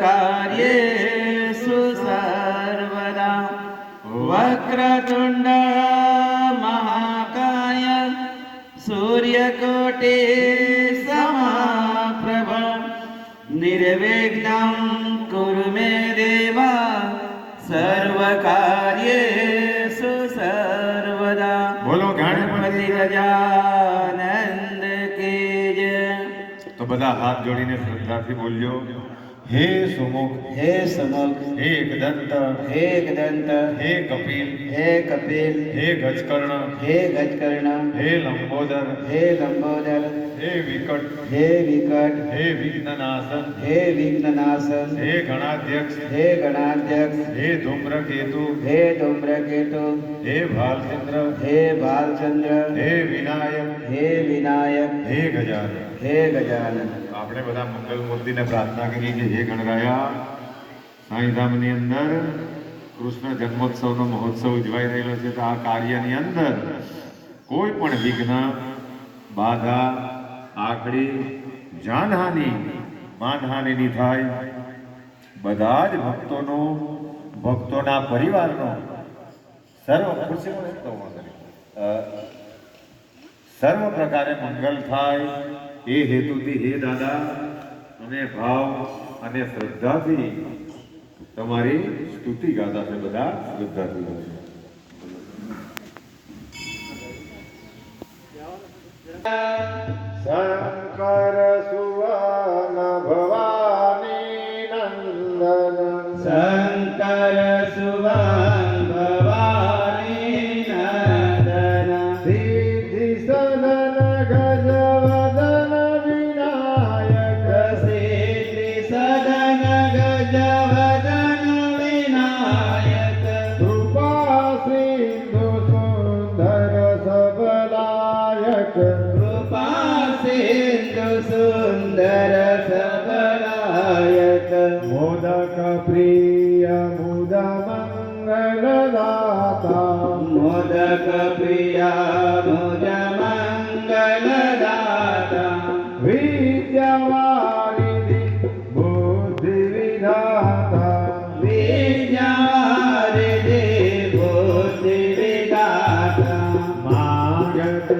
કાર્ય સુસર્વદા વક્રતુંડ મહાકાય સૂર્યકોટે સમાપ્રભ નિર્વિઘ્નં કુરુ મે દેવા સર્વકાર્યેષુ સુસર્વદા બોલો ગણપતિ રજાનંદ કે તો બધા હાથ જોડીને શ્રદ્ધાથી બોલ્યો. હે સુમુખ હે સમુખ હે એકદંત હે એકદંત હે કપિલ હે કપિલ હે ગજકર્ણ હે ગજકર્ણ હે લંબોદર હે લંબોદર હે વિકટ હે વિકટ હે વિઘ્નનાશન હે વિઘ્નનાશન હે ગણાધ્યક્ષ હે ગણાધ્યક્ષ હે ધૂમ્રકેતુ હે ધૂમ્રકેતુ હે ભાલચંદ્ર હે ભાલચંદ્ર હે વિનાયક હે વિનાયક હે ગજાનન. હે ગજાનન. આપણે બધા મંગલ મૂર્તિને પ્રાર્થના કરીએ કે હે ગણરાયા સાંઈધામની અંદર કૃષ્ણ જન્મોત્સવનો મહોત્સવ ઉજવાઈ રહેલો છે. તો આ કાર્યની અંદર કોઈ પણ વિઘ્ન બાધા આખડી જાનહાનિ માનહાનિની થાય બધા જ ભક્તોનો ભક્તોના પરિવારનો સર્વ ખુશી સર્વ પ્રકારે મંગલ થાય એ હેતુથી હે દાદા અમે ભાવ અને શ્રદ્ધાથી તમારી સ્તુતિ ગાતા છે બધા શ્રદ્ધાથી. શંકર સુવન ભવાની નંદન શંકર સુવન સુંદર સબલાયક મોદક પ્રિય મુદ મંગલદાતા મોદક પ્રિયા મુજ મંગલદાતા વિદ્યાવારિધિ બુદ્ધિ વિધાતા વિદ્યારિધિ બુદ્ધિ વિદાતા માગત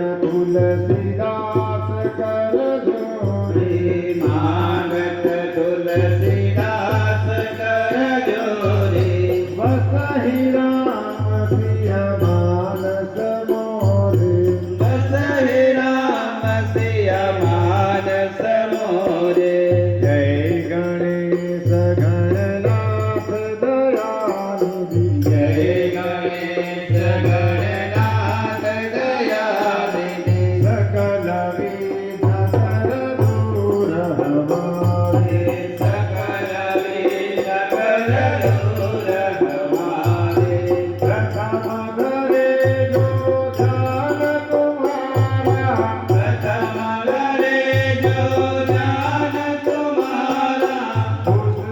Manasa.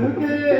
porque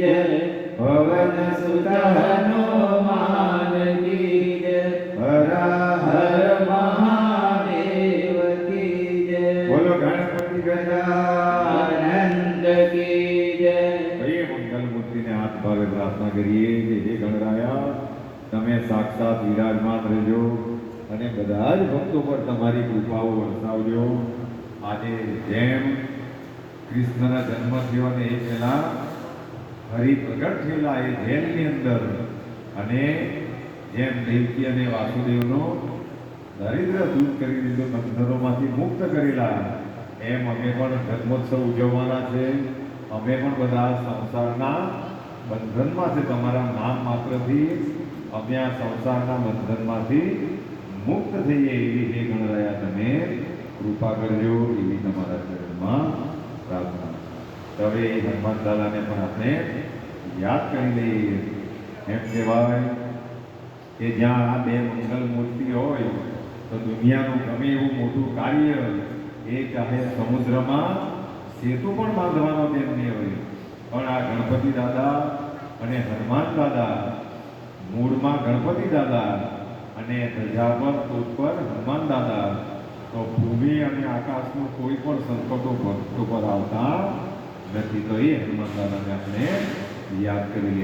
સાક્ષાત વિરાજમાન રહેજો અને બધા જ ભક્તો પર તમારી કૃપાઓ વરસાવજો. આજે જેમ કૃષ્ણના જન્મ થયો અને એ પહેલા હરિ પ્રગટ થયેલા એ જેલની અંદર અને જેમ દેવકી અને વાસુદેવનો દરિદ્ર દૂર કરી દીધો, બંધનોમાંથી મુક્ત કરેલા, એમ અમે પણ જન્મોત્સવ ઉજવવાના છે. અમે પણ બધા સંસારના બંધનમાં છે. તમારા નામ માત્રથી અમે આ સંસારના બંધનમાંથી મુક્ત થઈએ એવી હે ગણરાયા તમે, કૃપા કરજો એવી તમારા ચરણમાં પ્રાર્થના હવે એ હનુમાન દાદાને પણ આપણે યાદ કરી લઈએ. એમ કહેવાય કે જ્યાં આ બે મંગલ મૂર્તિ હોય, તો દુનિયાનું ગમે એવું મોટું કાર્ય એ ચાહે સમુદ્રમાં સેતુ પણ બાંધવાનો તેમ નહીં હોય. પણ આ ગણપતિ દાદા અને હનુમાન દાદા મૂળમાં ગણપતિ દાદા અને ધજા પર ટોચ પર હનુમાન દાદા. તો ભૂમિ અને આકાશનું કોઈ પણ સંકટો ભક્તો પર આવતા નથી. તો એ હનુમાન દાદાને આપણે યાદ કરી લઈએ.